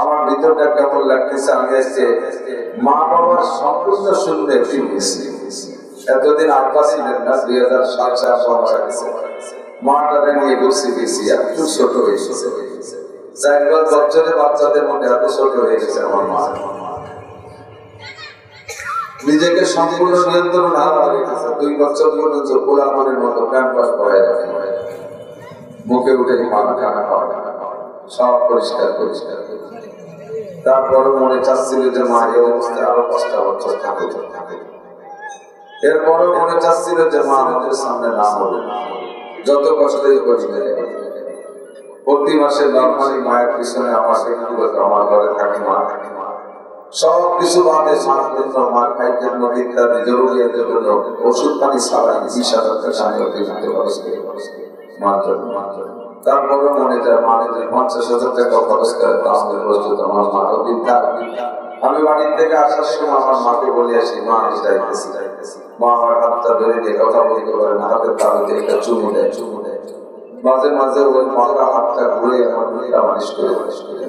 আমার ভিতরটা কেমন লাগতেছে? আমি আজকে মা বাবার সম্পূর্ণ মিছি এতদিন আব্বা ছিলেন না, দুই হাজার সাত গেছে। মাটাকে নিয়ে বসে গেছি ছোট পাঁচ বছরের বাচ্চাদের মধ্যে এত ছোট হয়ে গেছে আমার মা। নিজেকে সম্পূর্ণ নিয়ন্ত্রণ হয়ে গেছে দুই বছর পর্যন্ত মতো ক্যাম্পাস মুখে উঠে খাওয়া খানা খাওয়া সব পরিষ্কার পরিষ্কার। তারপরে মনে চাচ্ছিল যে, মা, এই অবস্থায় আরও পাঁচটা বছর থাকে এরপরে মনে চাচ্ছিল যে, মা, আমাদের সামনে না হবে যত কষ্টই করি প্রতি মাসে নর্মালি মায়ের পিছনে আমার ব্যক্তিগত আমার ঘরে থাকে মা। সব কিছু বাদে ইত্যাদি ওষুধ পানি ছাড়াই বিশ হাজার জন্য জন্য তারপরে মনে যায় মানে যে পঞ্চাশ হাজার টাকা খরচ করে তা আমাদের প্রস্তুত আমার মা বিদ্যা আমি বাড়ির থেকে আসার সময় আমার মাকে বলে আসি, মা, আমি যাইতেছি। মা আমার হাতটা ধরে দিয়ে কথা বলতে পারে না, হাতের তালুতে একটা চুমু দেয় চুমু দেয়। মাঝে মাঝে ওই মাথা হাতটা ঘুরে আমার মুখটা মালিশ করে মালিশ করে।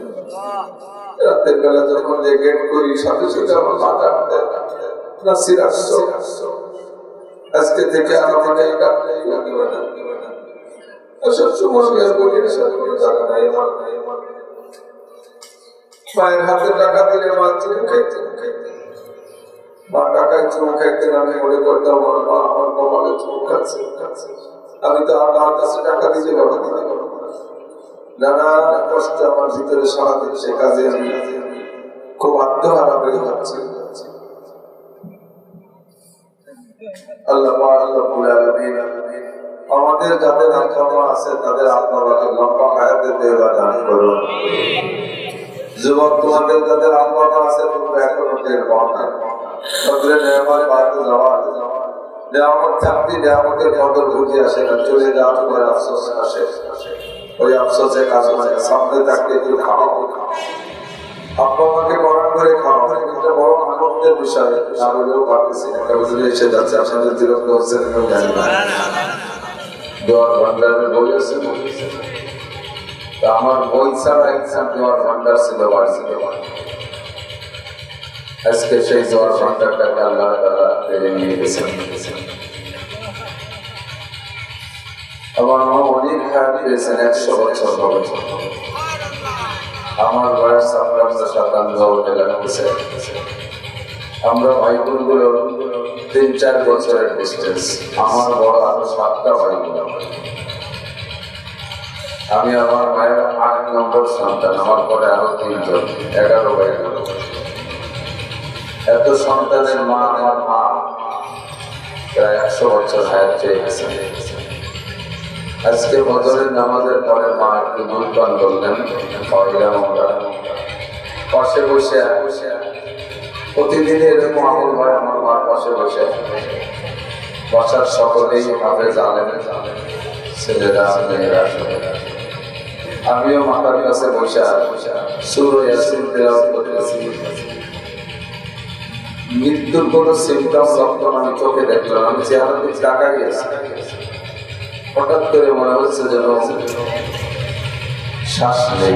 রাতের বেলা যখন যে গেট করি, সাথে সাথে আমার মাথা হাতে না সিরাজ আজকে থেকে আমার এই কাজ মায়ের হাতে টাকা দিলে মা টাকায় চুমু খাইতে আমি মনে করতাম আমার মা, আমার কপালে চুমু খাচ্ছে। আমি তো আমার কাছে টাকা দিতে বাবা দিতে নানা কষ্ট আমার ভিতরে সারাদিন সে কাজে আমি খুব আত্মহারা হয়ে যাচ্ছি। আল্লাহ রব্বুল আলামিন আমাদের যাদের আত্মা আছে, তাদের আত্মাকে লম্বা হায়াতে দেওয়া দান করুন যুবক তোমাদের যাদের আত্মা আছে, তোমরা এখনও টের তাদের বাড়তে যাওয়া নেয়ামত কদর বুঝে আসে না, চলে আফসোস আসে। ওই আফসোসে কাজ মানে সামনে থাকতে একটু খাওয়া আমাকে বরণ করে খাওয়া এটা বড় আনন্দের বিষয় বলেও পারতেছি কেউ যদি এসে যাচ্ছে হচ্ছে জানি না। দোয়ার ভান্ডারে বই আছে? আমার বই ছাড়া এক্সাম দোয়ার ভান্ডার ছিল বাড়ছিল আজকে সেই ভান্ডারটাকে আল্লাহ তারা পেরে নিয়ে গেছেন আমার মা অনেক হায়াত পেয়েছেন একশো বছর বছর আমার বয়স আপনার সাতান্ন আমরা তিন চার বছরের ডিস্টেন্স আমার বড় আরও সাতটা ভাই বোন। আমি আমার মায়ের আট নম্বর সন্তান, আমার পরে আরও তিনজন, এগারো বোন। এত সন্তানের মা আমার মা। প্রায় একশো বছর হায়াত চেয়ে গেছে। আজকে বদরের নামাজের পরে মা একটু গুরুত্বান করলেন। খাওয়াইলাম আমরা। পাশে বসে প্রতিদিন এরকম আমল হয় আমার মার পাশে বসে। বসার সকলেই জানেন ছেলেরা, মেয়েরা আমিও মাতার কাছে বসে সুর ইয়াসিন তেলাওয়াত মৃত্যুর কোনো সিমটম লক্ষণ আমি চোখে দেখলাম। আমি চেহারা দিকে তাকাই আছি। হঠাৎ করে মনে হচ্ছে যেন শ্বাস নেই।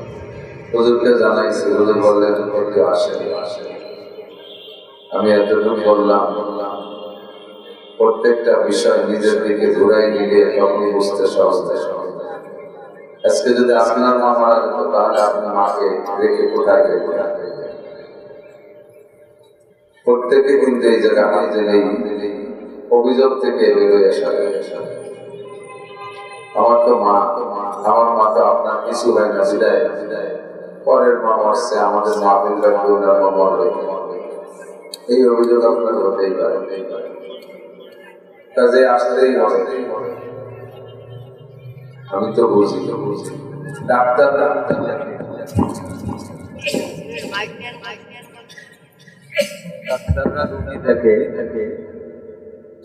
হুজুরকে জানাইছি, হুজুর বললেন একটু আসে আমি এতটুকু বললাম, প্রত্যেকটা বিষয় নিজের দিকে ঘুরাই নিলে তখন বুঝতে সহজ। আজকে যদি আপনার মা মারা যেত, তাহলে আপনার মাকে রেখে কোথায় যেতে প্রত্যেকে কিন্তু এই জায়গা আমাদের এই অভিযোগ থেকে বেরোয় আসা। আমার তো মা, আমার মা তো আপনার কিছু হয় না, বিদায়। পরের মা মরছে আমাদের মা বিল্লা না মা মরবে এই অভিযোগ আপনার হতেই পারে। কাজে আসতেই হবে। আমি তো বুঝি তো বুঝি। ডাক্তার ডাক্তার ডাক্তাররা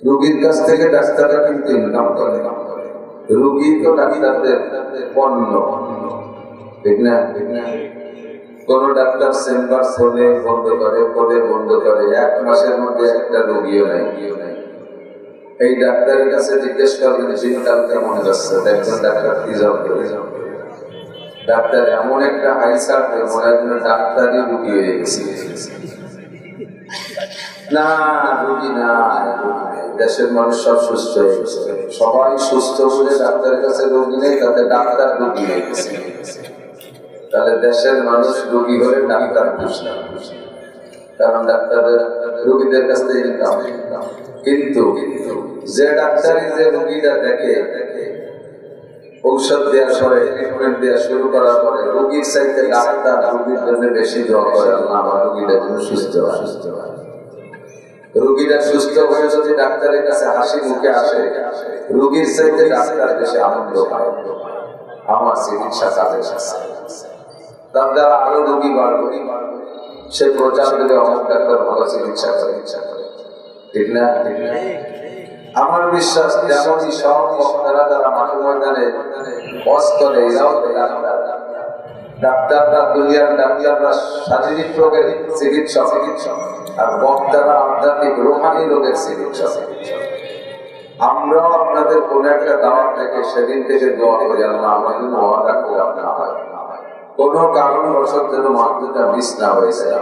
রোগীর কাছ থেকে ডাক্তাররা কিন্তু ইনকাম করে। রোগী তো ডাক্তারদের পণ্য। ঠিক না? কোন ডাক্তার চেম্বার বন্ধ করে বন্ধ করে, এক মাসের মধ্যে একটা রোগীও নাই। এই ডাক্তারের কাছে জিজ্ঞেস কেমন যাচ্ছে? ডাক্তার, কি জবাব দেবে ডাক্তার, এমন একটা হাইসার মনে হয় ডাক্তারই রুগী হয়ে গেছে। না, রুগী না দেশের মানুষ সব সুস্থ হয়ে গেছে। সবাই সুস্থ বলে ডাক্তারের কাছে রোগী নেই, তাতে ডাক্তার রুগী হয়ে গেছে। তাহলে দেশের মানুষ রোগী হলে ডাক্তার খুশি কারণ ডাক্তারদের রোগীদের কাছ থেকে ইনকাম কিন্তু যে ডাক্তারই যে রোগীটা দেখে, ঔষধ দেওয়ার পরে ট্রিটমেন্ট দেওয়া শুরু করার পরে রোগীর চাইতে ডাক্তার রোগীর জন্য বেশি দোয়া করে আল্লাহ আমার রোগীটা যেন সুস্থ হয়। সুস্থ হয় সুস্থ হয়ে যদি ডাক্তারের কাছে হাসি মুখে আসে, রোগীর চাইতে ডাক্তার বেশি আনন্দ পায়। আমার চিকিৎসা তাদের কাছে। তার দ্বারা আরও রোগী বাড়বে। সে প্রচার ডাক্তার ভালো চিকিৎসা করে। ইচ্ছা করে ঠিক না? আমার বিশ্বাস বক্তারা যারা মাঠে ময়দানে ডাক্তাররা দুনিয়ার ডাক্তাররা শারীরিক রোগের চিকিৎসক। আর বক্তারা আধ্যাত্মিক রোহানি রোগের চিকিৎসক। আমরাও আপনাদের কোন একটা দাওয়াত থেকে সেদিন থেকে দোয়া আল্লাহ আমাদের হয়। কোন কারণবশত যেন মাতৃটা মিস না হয়ে যায়।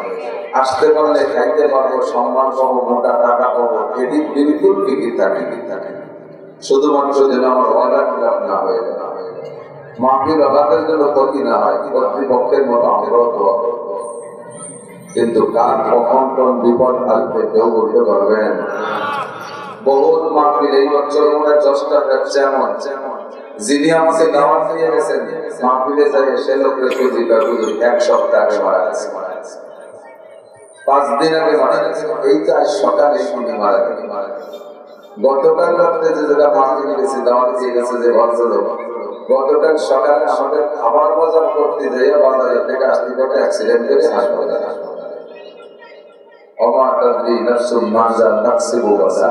আসতে পারলে খাইতে পারব, সম্মান পাবো, মোটা টাকা পাবো এদিক বিলকুল ফিকির থাকে থাকে শুধুমাত্র যেন আমার অর্ডার খারাপ না হয়ে যায় মাহফিল অবাদের জন্য ক্ষতি না হয়, কর্তৃপক্ষের মতো আমরাও। কিন্তু কার কখন কোন বিপদ আসবে কেউ বলতে পারবেন বহুত মাহফিল এই বছর মনে হয় দশটা ব্যবসা এমন। যিনি আমাকে দাওয়াত দিয়ে গেছেন, মাহফিলে যাই সে লোকের খুঁজি খুঁজি এক সপ্তাহ আগে মারা গেছে। পাঁচ দিন আগে মারা গেছে। এই তো আজ সকালে শুনে মারা গেছে। গতকাল রাত্রে যে জায়গা মাহফিলে গেছে, দাওয়াত দিয়ে গেছে যে ভদ্রলোক গতকাল সকালে আমাদের খাবার বাজার করতে যাইয়া বাজারে থেকে আসতে থেকে অ্যাক্সিডেন্ট করে হাসপাতালে। হাসপাতালে অমা তাদরি নাফসুম মাযা তাকসিবু গাদা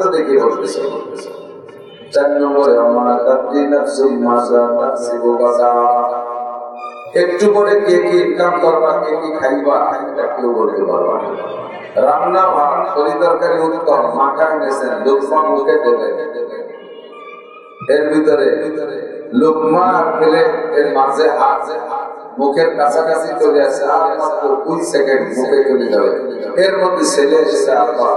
তো দেখে বলতেছে। চার নম্বরে আমার নাফসুল মাজা একটু পরে কে কি ইনকাম করবা, কে কি খাইবা এটা কেউ বলতে পারবা রান্না ভাত তরি তরকারি উত্তম মাখায় নেছেন লোকমা মুখে দেবে এর ভিতরে লোকমা ফেলে, এর মাঝে হাত, মুখের কাছাকাছি চলে আসে আর মাত্র দুই সেকেন্ড মুখে চলে যাবে। এর মধ্যে ছেলে এসে আবার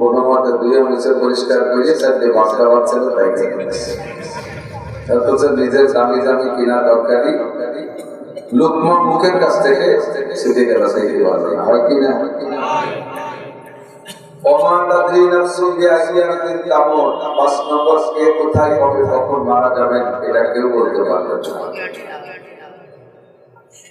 কোনো মতে দুয়ে পরিষ্কার করে চারটে বাচ্চা বাচ্চা তাই অথচ নিজের দামি দামি কিনা দরকারি। লোকমা মুখের কাছ থেকে ছুটে গেল সেই। হয় কি পাঁচ নম্বর কে কোথায় কবে কখন মারা যাবেন, এটা কেউ বলতে পারবে না।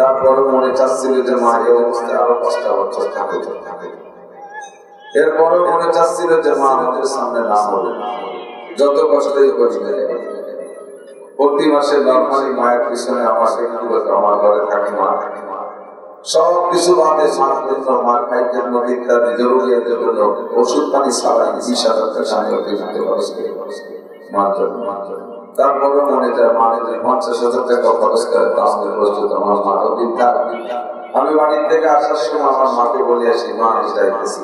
তারপরে মনে চাচ্ছিল যে, মা এই অবস্থায় আরও পাঁচটা বছর থাকে এরপরে মনে চাচ্ছিল যে, মা, আমাদের সামনে না হবে যত কষ্টই করি প্রতি মাসে নর্মালি মায়ের পিছনে ব্যক্তিগত আমার ঘরে থাকে মা। সব কিছু বাদে মার মার খাইতে জন্য ইত্যাদি জন্য ওষুধ পানি ছাড়াই বিশ হাজার টাকা আমি তারপরে মনে যায় মানে যে পঞ্চাশ হাজার টাকা খরচ করে তা আমাদের প্রস্তুত আমার মা বৃদ্ধা আমি বাড়ির থেকে আসার সময় আমার মাকে বলে আসি, মা, আমি যাইতেছি।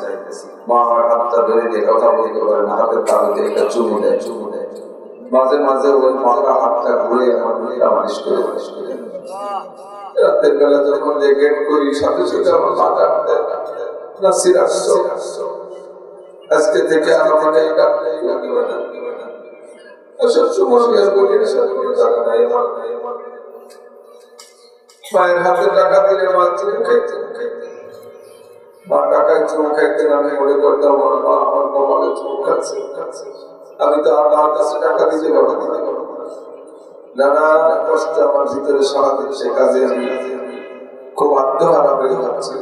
মা আমার হাতটা ধরে দিয়ে কথা বলতে পারে না, হাতের তালু দিয়ে একটা চুমু দেয় চুমু দেয়। মাঝে মাঝে ওই মাথা হাতটা ঘুরে আমার মুখটা মালিশ করে মালিশ করে রাতের বেলা যখন যে গেট করি, সাথে সাথে আমার মাথা নাসির আসছো? আজকে থেকে আমার আমি আমার মায়ের হাতে টাকা দিলে মা চুমু খাইতে খাইতে মা টাকায় চুমু খাইতে না আমি মনে করতাম আমার মা আমার খাচ্ছে। আমি তো আর মার কাছে টাকা দিতে পারব দিতে। নানা কষ্ট আমার ভিতরে সারাদিন সে কাজে আমি খুব আত্মহারা হয়ে যাচ্ছি।